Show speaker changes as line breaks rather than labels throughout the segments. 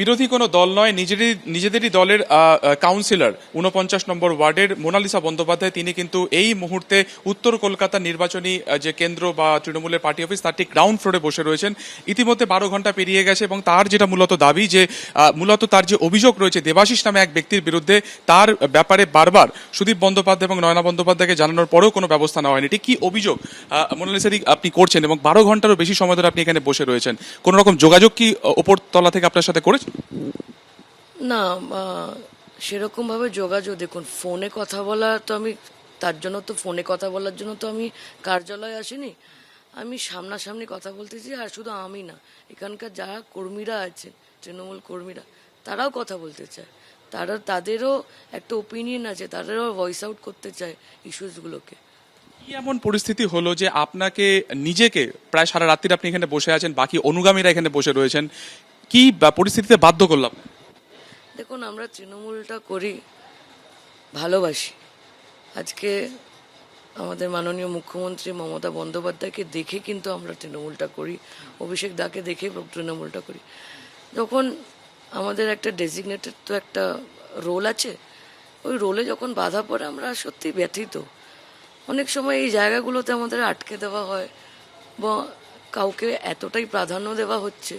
বিরোধী কোনো দল নয় নিজেরই নিজেদেরই দলের কাউন্সিলর উনপঞ্চাশ নম্বর ওয়ার্ডের মোনালিসা বন্দ্যোপাধ্যায়। তিনি কিন্তু এই মুহূর্তে উত্তর কলকাতার নির্বাচনী যে কেন্দ্র বা তৃণমূলের পার্টি অফিস তার ঠিক গ্রাউন্ড ফ্লোরে বসে রয়েছেন। ইতিমধ্যে বারো ঘণ্টা পেরিয়ে গেছে এবং তার যেটা মূলত দাবি যে মূলত তার যে অভিযোগ রয়েছে দেবাশিস নামে এক ব্যক্তির বিরুদ্ধে তার ব্যাপারে বারবার সুদীপ বন্দ্যোপাধ্যায় এবং নয়না বন্দ্যোপাধ্যায়কে জানানোর পরেও কোনো ব্যবস্থা নেওয়া হয়নি। ঠিক কি অভিযোগ আহ, মোনালিসা দি আপনি করছেন এবং বারো ঘন্টারও বেশি সময় ধরে আপনি এখানে বসে রয়েছেন? কোনো রকম যোগাযোগ কি ওপর তলা থেকে আপনার সাথে করেছেন?
না সেরকম ভাবে যোগাযোগ, দেখুন, ফোনে কথা বলা তো আমি, তার জন্য তো ফোনে কথা বলার জন্য তো আমি কার্যালয়ে আসিনি। আমি সামনাসামনি কথা বলতেছি আর শুধু আমি না, এখানকার যারা কর্মীরা আছে, তৃণমূল কর্মীরা, তারাও কথা বলতে চায়। তারা, তাদেরও একটা ওপিনিয়ন আছে, তাদেরও ভয়েস আউট করতে চায় ইস্যুসগুলোকে
কি এমন পরিস্থিতি হলো যে আপনাকে, নিজেকে, প্রায় সারা রাত্রির আপনি এখানে বসে আছেন, বাকি অনুগামীরা এখানে বসে রয়েছেন কি পরিস্থিতিতে বাধ্য করলাম?
দেখুন, আমরা তৃণমূলটা করি, ভালোবাসি। আজকে আমাদের মাননীয় মুখ্যমন্ত্রী মমতা বন্দ্যোপাধ্যায়কে দেখে কিন্তু আমরা তৃণমূলটা করি, অভিষেক দাকে দেখে তৃণমূলটা করি। যখন আমাদের একটা ডেজিগনেটেড তো একটা রোল আছে, ওই রোলে যখন বাধা পড়ে, আমরা সত্যি ব্যথিত। অনেক সময় এই জায়গাগুলোতে আমাদের আটকে দেওয়া হয়, বা কাউকে এতটাই প্রাধান্য দেওয়া হচ্ছে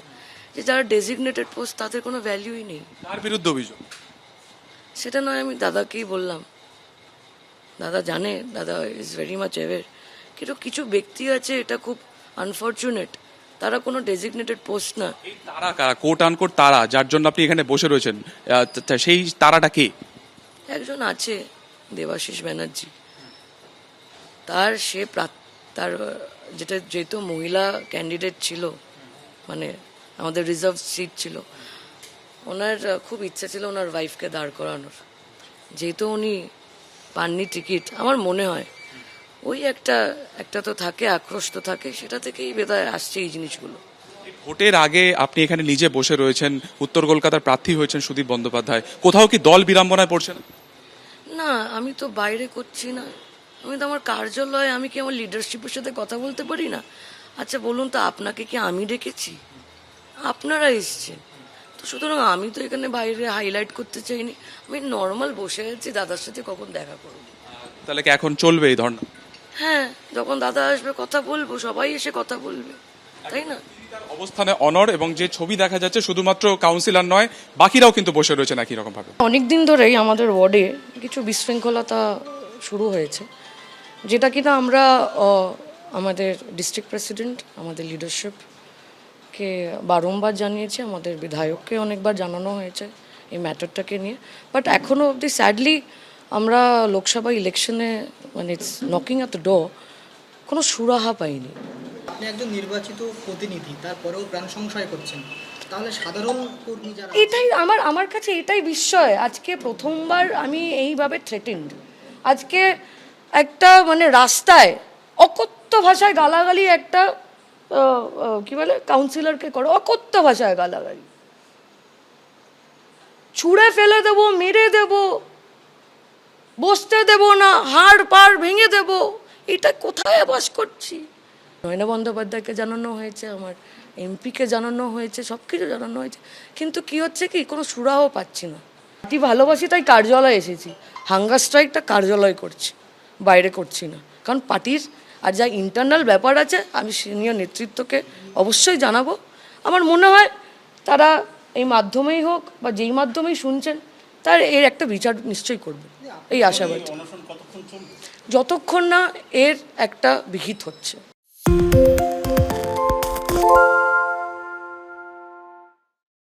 যে যারা ডেজিগনেটেড পোস্ট তাদের কোনো ভ্যালুই নেই।
তার বিরুদ্ধে অভিযোগ?
সেটা নয় আমি দাদাকেই বললাম। দাদা জানে দাদা ইজ ভেরি মাচ অ্যাওয়ার কিন্তু কিছু ব্যক্তি আছে এটা খুব আনফর্চুনেট তারা কোনো ডেজিগনেটেড পোস্ট না।
তারা কারা? কোট আনকোট তারা যার জন্য আপনি এখানে বসে রয়েছেন। সেই তারাটা কে?
একজন আছে দেবাশিস ব্যানার্জি। তার সে তার যেটা যেহেতু মহিলা ক্যান্ডিডেট ছিল মানে আমাদের রিজার্ভ সিট ছিল। ওনার খুব ইচ্ছা ছিল ওনার ওয়াইফকে দাঁড় করানোর। যেহেতু উনি পাননি টিকিট আমার মনে হয় ওই একটা একটা তো থাকে আক্রোশ তো থাকে সেটা থেকেই বেদায় আসছে এই জিনিসগুলো।
ভোটের আগে আপনি এখানে নিজে বসে রয়েছেন উত্তর কলকাতার প্রার্থী হয়েছেন সুদীপ বন্দ্যোপাধ্যায়। কোথাও কি দল বিড়ম্বনায় পড়ছেন
না? আমি তো বাইরে করছি না। আমি তো আমার কার্যালয়ে আমি কি আমার লিডারশিপের সাথে কথা বলতে পারি না? আচ্ছা বলুন তো আপনাকে কি আমি ডেকেছি? আপনারা এসছেন। তো সুতরাং আমি তো এখানে বাইরে হাইলাইট করতে চাইনি। আমি নর্মাল বসে আছি দাদার সাথে কখন দেখা করব?
তাহলে কি এখন চলবে এই ধরনের
হ্যাঁ যখন দাদা আসবে কথা বলব সবাই এসে কথা বলবে। তাই না?
অবস্থানে অনর এবং যে ছবি দেখা যাচ্ছে শুধুমাত্র কাউন্সিলর নয় বাকিরাও কিন্তু বসে রয়েছেন একই রকম ভাবে
অনেক দিন ধরেই আমাদের ওয়ার্ডে কিছু বিশৃঙ্খলতা শুরু হয়েছে যেটা কিনা আমরা আমাদের ডিস্ট্রিক্ট প্রেসিডেন্ট আমাদের লিডারশিপকে বারংবার জানিয়েছি আমাদের বিধায়ককে অনেকবার জানানো হয়েছে এই ম্যাটারটাকে নিয়ে। বাট এখনও অবধি স্যাডলি আমরা লোকসভা ইলেকশনে মানে it's knocking at the door কোনো সুরাহা পাইনি।
আপনি একজন নির্বাচিত প্রতিনিধি তারপরেও প্রাণ সংশয় করছেন। তাহলে সাধারণ কর্মী যারা
এটাই আমার আমার কাছে এটাই বিস্ময়। আজকে প্রথমবার আমি এইভাবে থ্রেটেন্ড আজকে একটা মানে রাস্তায় অকথ্য ভাষায় গালাগালি একটা কি বলে কাউন্সিলরকে করো, অকথ্য ভাষায় গালাগালি। ছুঁড়ে ফেলে দেবো, মেরে দেব, বসতে দেব না, হাড় পাড় ভেঙে দেব, এটা কোথায় বাস করছি? নয়না বন্দ্যোপাধ্যায়কে জানানো হয়েছে, আমার এমপিকে জানানো হয়েছে সব কিছু জানানো হয়েছে, কিন্তু কি হচ্ছে কি, কোনো সুরাহ পাচ্ছি না। পার্টি ভালোবাসি, তাই কার্যালয়ে এসেছি। হাঙ্গার স্ট্রাইকটা কার্যালয় করছি, বাইরে করছি না। কারণ পার্টির আর যা ইন্টারনাল ব্যাপার আছে, আমি সিনিয়র নেতৃত্বকে অবশ্যই জানাব। আমার মনে হয় তারা এই মাধ্যমেই হোক বা যেই মাধ্যমেই শুনছেন, তার এর একটা বিচার নিশ্চয়ই করবে। এই আশাবাদ। যতক্ষণ না এর একটা বিহিত হচ্ছে।